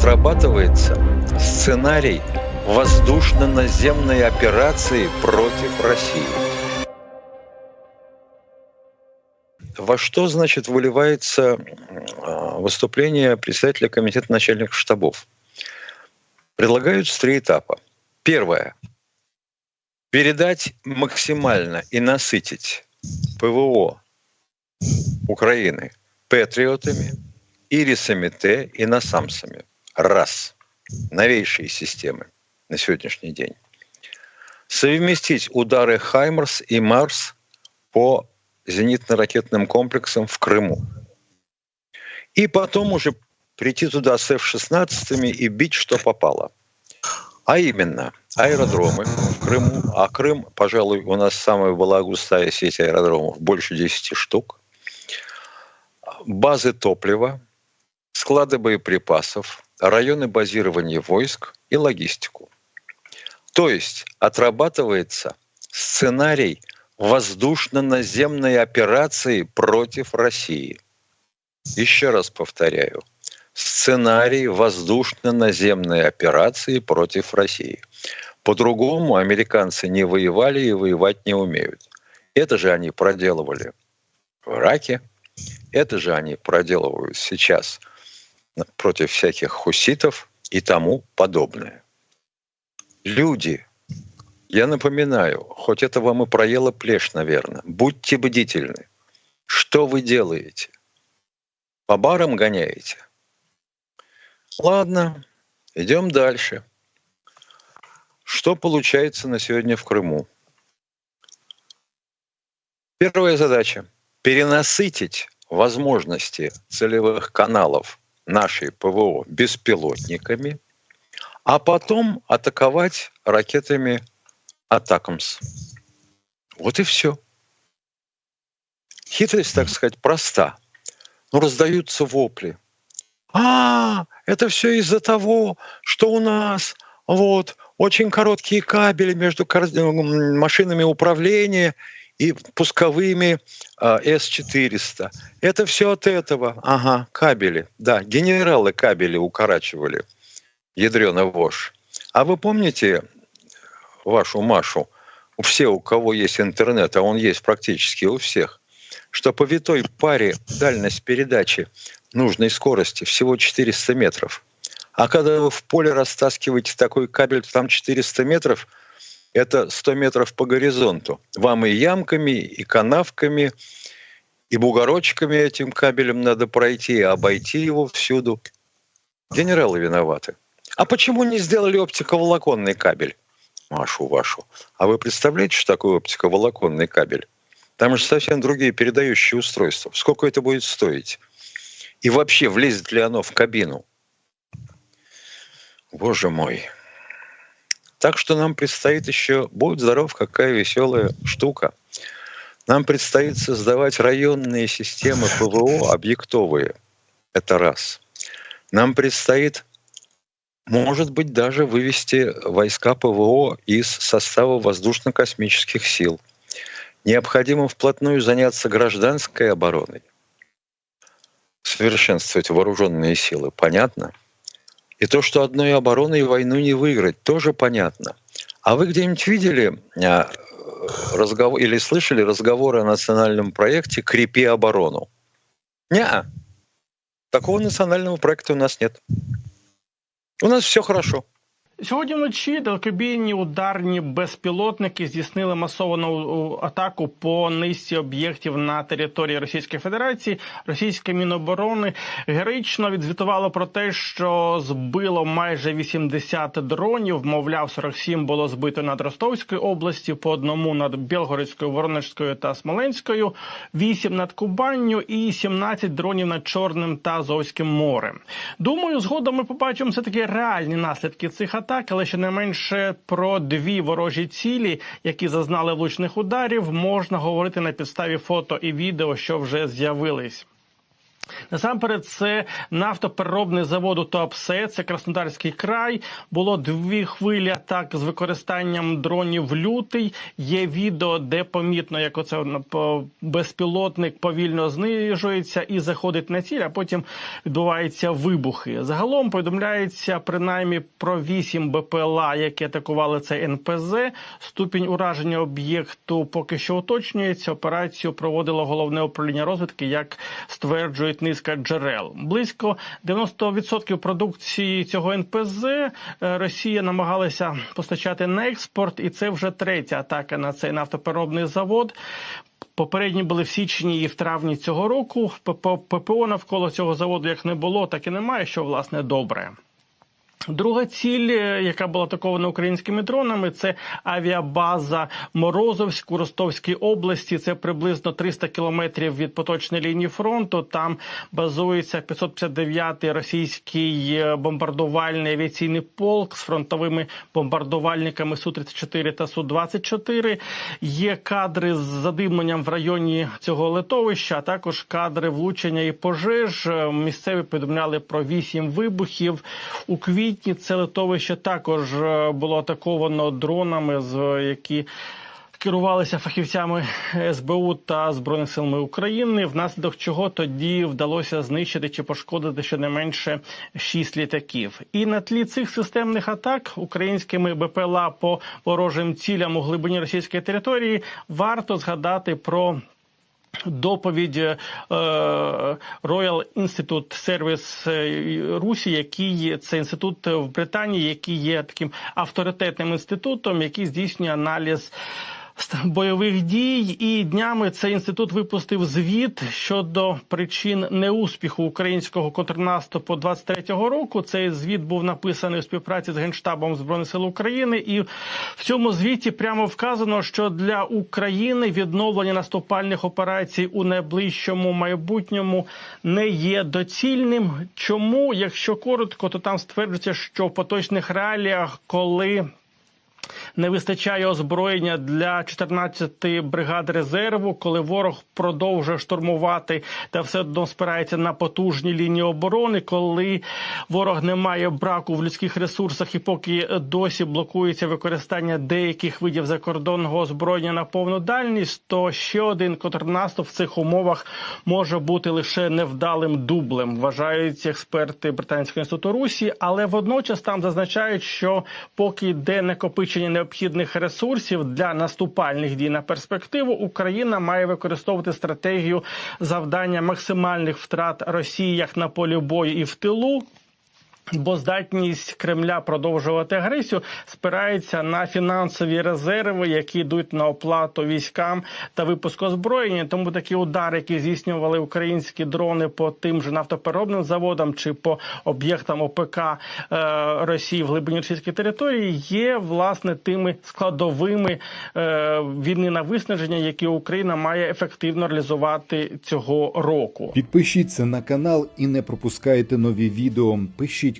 отрабатывается сценарий воздушно-наземной операции против России. Во что, значит, выливается а, выступление председателя комитета начальников штабов? Предлагаются три этапа. Первое. Передать максимально и насытить ПВО Украины патриотами, ирисами Т и насамсами. Раз. Новейшие системы на сегодняшний день. Совместить удары «Хаймерс» и «Марс» по зенитно-ракетным комплексам в Крыму. И потом уже прийти туда с F-16 и бить, что попало. А именно, аэродромы в Крыму. А Крым, пожалуй, у нас самая была густая сеть аэродромов, больше 10 штук. Базы топлива, склады боеприпасов, районы базирования войск и логистику. То есть отрабатывается сценарий воздушно-наземной операции против России. Еще раз повторяю. Сценарий воздушно-наземной операции против России. По-другому американцы не воевали и воевать не умеют. Это же они проделывали в Ираке, это же они проделывают сейчас против всяких хуситов и тому подобное. Люди, я напоминаю, хоть это вам и проело плешь, наверное, будьте бдительны. Что вы делаете? По барам гоняете? Ладно, идем дальше. Что получается на сегодня в Крыму? Первая задача – перенасытить возможности целевых каналов нашей ПВО беспилотниками, а потом атаковать ракетами Атакамс. Вот и все. Хитрость, так сказать, проста. Но раздаются вопли. А, это все из-за того, что у нас вот очень короткие кабели между машинами управления и пусковыми а, С-400. Это все от этого. Ага, кабели. Да, генералы кабели укорачивали. Ядрена вошь. А вы помните вашу Машу, все, у кого есть интернет, а он есть практически у всех, что по витой паре дальность передачи нужной скорости всего 400 метров. А когда вы в поле растаскиваете такой кабель, там 400 метров – это 100 метров по горизонту. Вам и ямками, и канавками, и бугорочками этим кабелем надо пройти, и обойти его всюду. Генералы виноваты. А почему не сделали оптиковолоконный кабель? Машу вашу. А вы представляете, что такое оптиковолоконный кабель? Там же совсем другие передающие устройства. Сколько это будет стоить? И вообще, влезет ли оно в кабину? Боже мой. Так что нам предстоит еще, будь здоров, какая веселая штука. Нам предстоит создавать районные системы ПВО объектовые. Это раз. Нам предстоит, может быть, даже вывести войска ПВО из состава воздушно-космических сил. Необходимо вплотную заняться гражданской обороной, совершенствовать вооруженные силы. Понятно? И то, что одной обороной войну не выиграть, тоже понятно. А вы где-нибудь видели а, разговор или слышали разговоры о национальном проекте «Крепи оборону»? Не, такого национального проекта у нас нет. У нас все хорошо. Сьогодні вночі далекобійні ударні безпілотники здійснили масовану атаку по низці об'єктів на території Російської Федерації. Російське міноборони героїчно відзвітувало про те, що збило майже 80 дронів. Мовляв, 47 було збито над Ростовською області, по одному над Білгородською, Воронежською та Смоленською, 8 над Кубанню і 17 дронів над Чорним та Азовським морем. Думаю, згодом ми побачимо все таки реальні наслідки цих атак атак, але щонайменше про дві ворожі цілі, які зазнали влучних ударів, можна говорити на підставі фото і відео, що вже з'явились. Насамперед, це нафтопереробний завод у Туапсе, це Краснодарський край. Було дві хвилі атак з використанням дронів лютий. Є відео, де помітно, як оце безпілотник повільно знижується і заходить на ціль, а потім відбуваються вибухи. Загалом повідомляється принаймні про 8 БПЛА, які атакували цей НПЗ. Ступінь ураження об'єкту поки що уточнюється. Операцію проводило головне управління розвідки, як стверджують низка джерел. Близько 90% продукції цього НПЗ е, Росія намагалася постачати на експорт, і це вже третя атака на цей нафтопереробний завод. Попередні були в січні і в травні цього року. ППО навколо цього заводу як не було, так і немає, що власне добре. Друга ціль, е, яка була атакована українськими дронами, це авіабаза Морозовськ у Ростовській області. Це приблизно 300 кілометрів від поточної лінії фронту. Там базується 559-й російський е, бомбардувальний авіаційний полк з фронтовими бомбардувальниками су 34 та су 24 Є кадри з задимленням в районі цього литовища, а також кадри влучення і пожеж. Е, Місцеві повідомляли про вісім вибухів у квітні. Це литовище також е, було атаковано дронами, які керувалися фахівцями СБУ та збройних сил України, внаслідок чого тоді вдалося знищити чи пошкодити щонайменше шість літаків. І на тлі цих системних атак українськими БПЛА по ворожим цілям у глибині російської території варто згадати про. Доповідь е, Royal Institute Service е, Русі, який це інститут в Британії, який є таким авторитетним інститутом, який здійснює аналіз бойових дій. І днями цей інститут випустив звіт щодо причин неуспіху українського контрнаступу 23-го року. Цей звіт був написаний у співпраці з генштабом збройних сил України, і в цьому звіті прямо вказано, що для України відновлення наступальних операцій у найближчому майбутньому не є доцільним. Чому, якщо коротко, то там стверджується, що в поточних реаліях, коли не вистачає озброєння для 14-ї бригад резерву, коли ворог продовжує штурмувати та все одно спирається на потужні лінії оборони, коли ворог не має браку в людських ресурсах і поки досі блокується використання деяких видів закордонного озброєння на повну дальність, то ще один контрнаступ в цих умовах може бути лише невдалим дублем, вважають експерти британського інституту Русі, але водночас там зазначають, що поки йде накопичення необхідних ресурсів для наступальних дій на перспективу, Україна має використовувати стратегію завдання максимальних втрат Росії як на полі бою і в тилу. Бо здатність Кремля продовжувати агресію спирається на фінансові резерви, які йдуть на оплату військам та випуск озброєння. Тому такі удари, які здійснювали українські дрони по тим же нафтопереробним заводам чи по об'єктам ОПК е, Росії в глибині російської території, є власне тими складовими е, війни на виснаження, які Україна має ефективно реалізувати цього року. Підпишіться на канал і не пропускайте нові відео. Пишіть